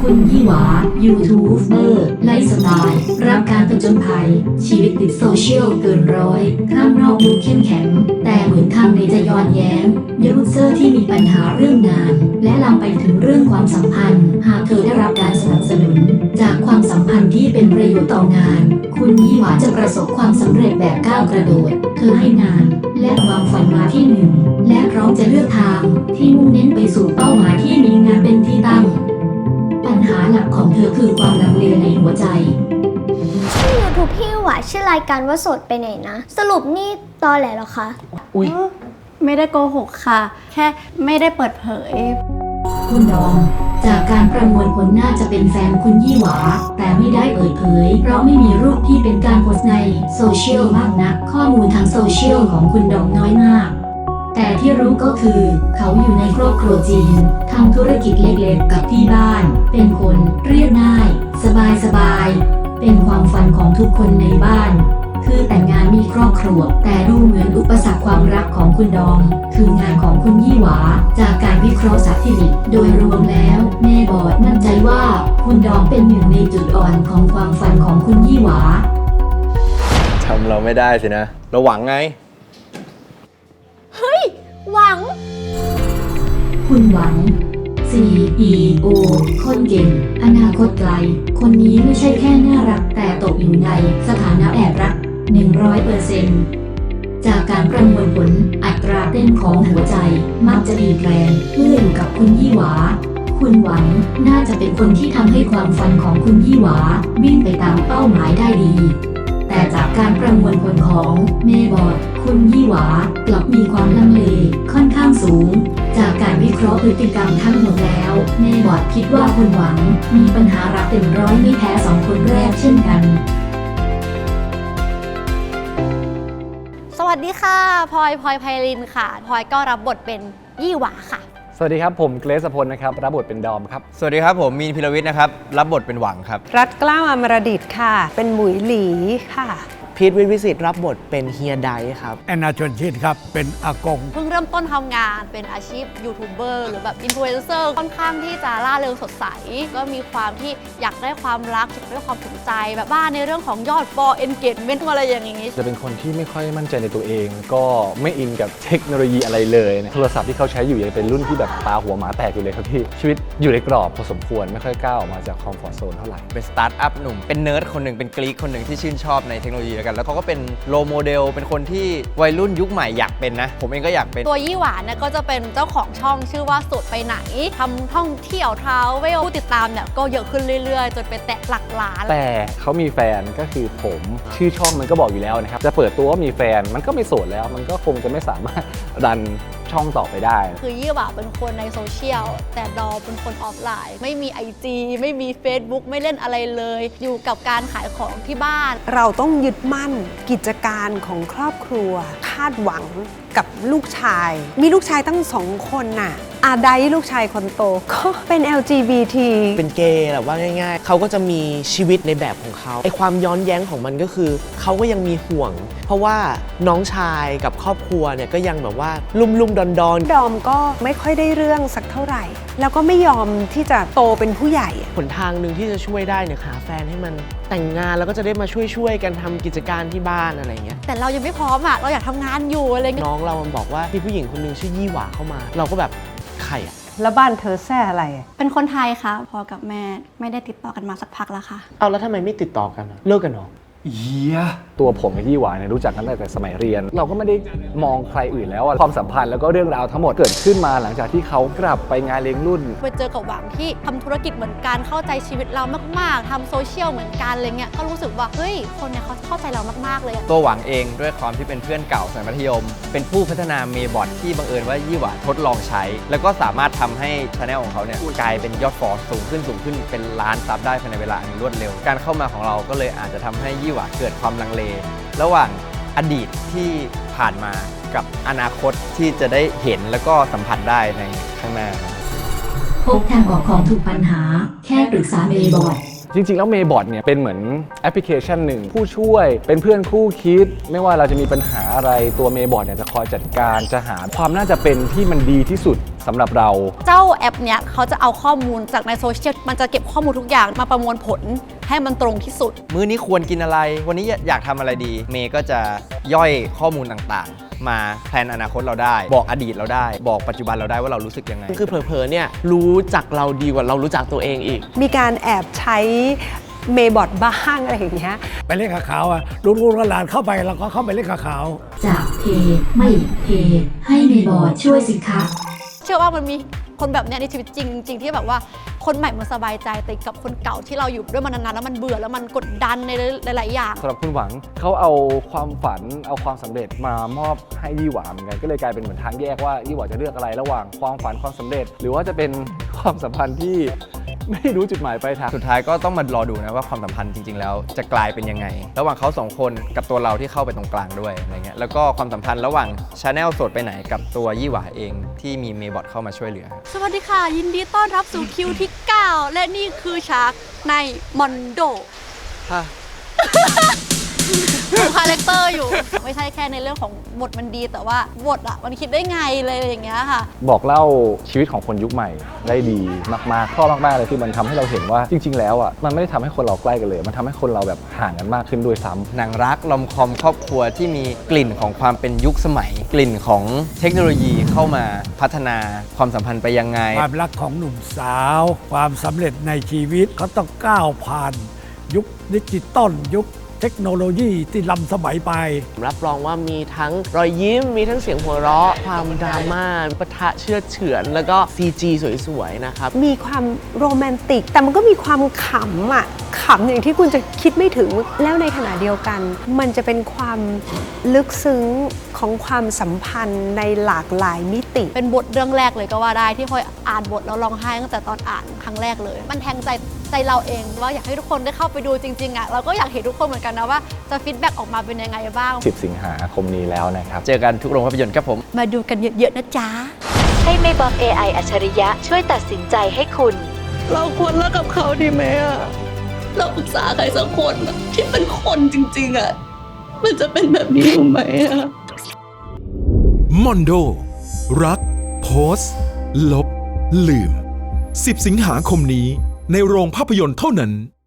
คุณยี่หวายูทูบเบอร์ไลฟ์สไตล์รักการผจญภัย ชีวิตติดโซเชียลเกินร้อย ข้างนอกดูเข้มแข็ง แต่เหมือนข้างในจะย้อนแย้งยูเซอร์ที่มีปัญหาเรื่องงาน และลามไปถึงเรื่องความสัมพันธ์ หากเธอได้รับการสนับสนุน จากความสัมพันธ์ที่เป็นประโยชน์ต่องาน คุณยี่หวาจะประสบความสำเร็จแบบก้าวกระโดด เธอให้งาน และความฝันมาที่หนึ่งและพร้อมจะเลือกทางที่มุ่งเน้นไปสู่เป้าหมาย ชื่อรายการว่าโสดไปไหนนะ สรุปนี่ตอแหลเหรอคะ อุ้ยไม่ได้โกหกค่ะ แค่ไม่ได้เปิดเผย คุณดอง จากการประมวลผลน่าจะเป็นแฟนคุณยี่หวา แต่ไม่ได้เปิดเผย เพราะไม่มีรูปที่เป็นการโพสต์ในโซเชียลมากนัก ข้อมูลทางโซเชียลของคุณดองน้อยมาก แต่ที่รู้ก็คือ เขาอยู่ในครอบครัวจีนทำธุรกิจเล็กๆ กับที่บ้าน เป็นคนเรียบง่าย สบายๆ เป็นความฝันของทุกคนในบ้าน คือแต่งงานมีครอบครัว แต่ดูเหมือนอุปสรรคความรักของคุณดองคืองานของคุณยี่หวา จากการวิเคราะห์สถิติโดยรวมแล้วแม่บอดมั่นใจว่าคุณดองเป็นหนึ่งในจุดอ่อนของความฝันของคุณยี่หวาทำเราไม่ได้สินะ เราหวังไงหวัง คุณหวัง CEO คนเก่ง อนาคตไกล คนนี้ไม่ใช่แค่น่ารักแต่ตกอยู่ในสถานะแอบรัก 100%จากการประมวลผลอัตราเต้นของหัวใจ มักจะดีแรงเมื่ออยู่กับคุณยี่หวา คุณหวังน่าจะเป็นคนที่ทำให้ความฝันของคุณยี่หวาวิ่งไปตามเป้าหมายได้ดี แต่จากการประมวลผลของเมบอดคุณยี่หวากลับมีความลังเลค่อนข้างสูง จากการวิเคราะห์พฤติกรรมทั้งหมดแล้วเมบอดคิดว่าคุณหวัง มีปัญหารักเต็มร้อยไม่แพ้สองคนแรกเช่นกัน สวัสดีค่ะพลอยพลอยไพลินค่ะพลอยก็รับบทเป็นยี่หวาค่ะ สวัสดีครับ ผมเกรซพลนะครับ รับบทเป็นดอมครับ สวัสดีครับผมมีนพิรวิทย์นะครับ รับบทเป็นหวังครับ รัฐเกล้าวอมรดิตค่ะ เป็นหมุยหลีค่ะ พีทวิทย์วิสิตรับบทเป็นเฮียไดครับ แอนนาชวนชิตครับ เป็นอากง เพิ่งเริ่มต้นทำงานเป็นอาชีพยูทูบเบอร์หรือแบบอินฟลูเอนเซอร์ค่อนข้างที่จะล่าเริงสดใส ก็มีความที่อยากได้ความรักอยากได้ความสนใจ แบบบ้านในเรื่องของยอดฟอร์เอนเกจเมนต์อะไรอย่างนี้ จะเป็นคนที่ไม่ค่อยมั่นใจในตัวเอง ก็ไม่อินกับเทคโนโลยีอะไรเลยนะโทรศัพท์ที่เขาใช้อยู่ยังเป็นรุ่นที่แบบตาหัวหมาแตกอยู่เลยครับพี่ชีวิตอยู่ในกรอบพอสมควรไม่ค่อยก้าวออกมาจากคอมฟอร์ทโซนเท่าไหร่เป็นสตาร์ทอัพหนุ่มเป็นเนิร์ดคนหนึ่งเป็นกรีกคนหนึ่งที่ชื่นชอบในเทคโนโลยีแล้วกัน แล้วเขาก็เป็นโลโมเดล เป็นคนที่วัยรุ่นยุคใหม่อยากเป็นนะ ผมเองก็อยากเป็น ตัวยี่หวานเนี่ยก็จะเป็นเจ้าของช่องชื่อว่าสุดไปไหนทำท่องเที่ยวทราเวลผู้ติดตามเนี่ยก็เยอะขึ้นเรื่อยๆ จนไปแตะหลักล้านแต่เขามีแฟนก็คือผมชื่อช่องมันก็บอกอยู่แล้วนะครับจะเปิดตัวว่ามีแฟนมันก็ไม่โสดแล้ว มันก็คงจะไม่สามารถรัน ช่องต่อไปได้ คือยี่หว่าเป็นคนในโซเชียล แต่ดอเป็นคนออฟไลน์ ไม่มี IG ไม่มี Facebook ไม่เล่นอะไรเลย อยู่กับการขายของที่บ้าน เราต้องยึดมั่นกิจการของครอบครัว คาดหวังกับลูกชาย มีลูกชายตั้งสองคนน่ะ อาไดลูกชายคนโตก็เป็น LGBT เป็นเกย์แบบว่าง่าย ๆ เขาก็จะมีชีวิตในแบบของเขาไอความย้อนแย้งของมันก็คือเขาก็ยังมีห่วง เพราะว่าน้องชายกับครอบครัวเนี่ยก็ยังแบบว่าลุ่มลุ่มๆดอนดอนดอมก็ไม่ค่อยได้เรื่องสักเท่าไหร่ แล้วก็ไม่ยอมที่จะโตเป็นผู้ใหญ่ๆหนทางหนึ่งที่จะช่วยได้เนี่ยหาแฟนให้มันแต่งงานแล้วก็จะได้มาช่วยๆกันทำกิจการที่บ้านอะไรเงี้ยแต่เรายังไม่พร้อมอะเราอยากทำงานอยู่อะไรเงี้ยน้องเรามันบอกว่ามีผู้หญิงคนหนึ่งชื่อยี่หวาเข้ามา เราก็แบบ ใครอะแล้วบ้านเธอแซ่อะไรเป็นคนไทยค่ะพอกับแม่ไม่ได้ติดต่อกันมาสักพักแล้วค่ะ เอาแล้วทำไมไม่ติดต่อกันอะเลิกกันเหรอ ตัวผมกับยี่หวายเนี่ยรู้จักกันตั้งแต่สมัยเรียน เราก็ไม่ได้มองใครอื่นแล้วอะความสัมพันธ์แล้วก็เรื่องราวทั้งหมดเกิดขึ้นมาหลังจากที่เขากลับไปงานเลี้ยงรุ่น ไปเจอกับหวังที่ทำธุรกิจเหมือนกันเข้าใจชีวิตเรามาก ๆทำโซเชียลเหมือนกันอะไรเงี้ยก็รู้สึกว่าเฮ้ยคนเนี่ยเขาเข้าใจเรามากๆเลยอะ ตัวหวังเองด้วยความที่เป็นเพื่อนเก่าสมัยมัธยม เป็นผู้พัฒนาเมบอทที่บังเอิญว่ายี่หวาทดลองใช้ แล้วก็สามารถทำให้ช anel ของเขาเนี่ยกลายเป็นยอดฟอลสูงขึ้นสูงขึ้นเป็นล้านซับได้ภายในเวลาอันรวดเร็ว การเข้ามาของเราก็เลยอาจจะทำให้ยี่หวาว่ะเกิดความลังเล ระหว่างอดีตที่ผ่านมากับอนาคตที่จะได้เห็นแล้วก็สัมผัสได้ในข้างหน้า พบทางออกของทุกปัญหา แค่ปรึกษาเมย์บอย จริง ๆ แล้วเมย์บอทเนี่ยเป็นเหมือนแอปพลิเคชันหนึ่งผู้ช่วยเป็นเพื่อนคู่คิด ไม่ว่าเราจะมีปัญหาอะไรตัวเมย์บอทเนี่ยจะคอยจัดการจะหาความน่าจะเป็นที่มันดีที่สุดสำหรับเรา เจ้าแอปเนี้ยเขาจะเอาข้อมูลจากในโซเชียลมันจะเก็บข้อมูลทุกอย่างมาประมวลผลให้มันตรงที่สุด มื้อนี้ควรกินอะไร วันนี้อยากทำอะไรดี เมย์ก็จะย่อยข้อมูลต่างๆ มาแพลนอนาคตเราได้ บอกอดีตเราได้ บอกปัจจุบันเราได้ว่าเรารู้สึกยังไง คือเผลอๆเนี่ยรู้จักเราดีกว่าเรารู้จักตัวเองอีก มีการแอบใช้เมย์บอทบ้างอะไรอย่างเงี้ย ไปเล่นกับเขาอะลูกๆหลานๆเข้าไปเราก็เข้าไปเล่นกับเขาจากเพไม่เพให้เมย์บอร์ดช่วยสิคะ เชื่อว่ามันมีคนแบบเนี้ยในชีวิตจริงจริงๆที่แบบว่า คนใหม่มันสบายใจแต่กับคนเก่าที่เราอยู่ด้วยมานานๆแล้วมันเบื่อแล้วมันกดดันในหลาย ๆ อย่าง สำหรับคุณหวังเขาเอาความฝันเอาความสำเร็จมามอบให้ยี่หวาเหมือนกันก็เลยกลายเป็นเหมือนทางแยกว่ายี่หวาจะเลือกอะไรระหว่างความฝันความสำเร็จ หรือว่าจะเป็นความสัมพันธ์ที่ ไม่รู้จุดหมายปลายทางสุดท้ายก็ต้องมารอดูนะว่าความสัมพันธ์จริง ๆ แล้วจะกลายเป็นยังไง ระหว่างเขาสองคนกับตัวเราที่เข้าไปตรงกลางด้วยอะไรเงี้ยแล้วก็ความสัมพันธ์ระหว่างชาแนลสดไปไหนกับตัวยี่หวาเองที่มีเมย์บอทเข้ามาช่วยเหลือ สวัสดีค่ะ ยินดีต้อนรับสู่คิวที่ 9 และนี่คือฉากในมอนโด ดูคาแรคเตอร์อยู่ ไม่ใช่แค่ในเรื่องของบทมันดี แต่ว่าบทอะมันคิดได้ไงเลยอย่างเงี้ยค่ะ บอกเล่าชีวิตของคนยุคใหม่ได้ดีมากๆชอบมากๆเลยคือมันทำให้เราเห็นว่าจริง ๆ แล้วอะมันไม่ได้ทำให้คนเราใกล้กันเลย มันทำให้คนเราแบบห่างกันมากขึ้นด้วยซ้ำ หนังรักลอมคอมครอบครัวที่มีกลิ่นของความเป็นยุคสมัย กลิ่นของเทคโนโลยีเข้ามาพัฒนาความสัมพันธ์ไปยังไง ความรักของหนุ่มสาว ความสำเร็จในชีวิตเขาต้องก้าวผ่าน ยุคดิจิตอลยุค เทคโนโลยีที่ล้ำสมัยไป รับรองว่ามีทั้งรอยยิ้ม มีทั้งเสียงหัวเราะ ความดราม่าปะทะเชื่อดเฉือน แล้วก็ CG สวยๆ นะครับ มีความโรแมนติก แต่มันก็มีความขำอะขำอย่างที่คุณจะคิดไม่ถึงแล้วในขณะเดียวกัน มันจะเป็นความลึกซึ้งของความสัมพันธ์ในหลากหลายมิ ติ เป็นบทเรื่องแรกเลยก็ว่าได้ที่พลอยอ่านบทแล้วร้องไห้ตั้งแต่ตอนอ่านครั้งแรกเลย มันแทงใจใจเราเองว่าอยากให้ทุกคนได้เข้าไปดูจริงๆอะเราก็อยากเห็นทุกคนเหมือนกันนะว่าจะฟีดแบ็กออกมาเป็นยังไงบ้าง 10 สิงหาคมนี้แล้วนะครับ เจอกันทุกโรงภาพยนตร์ครับผม มาดูกันเยอะๆนะจ๊ะ ให้ไม่บอก AI อัจฉริยะช่วยตัดสินใจให้คุณ เราควรเลิกกับเขาดีไหมอะเราปรึกษาใครสักคนอะที่เป็นคนจริง ๆอะมันจะเป็นแบบนี้อยู่ไหมอะมอนโด รัก โพสต์ลบ ลืม 10 สิงหาคมนี้ในโรงภาพยนตร์เท่านั้น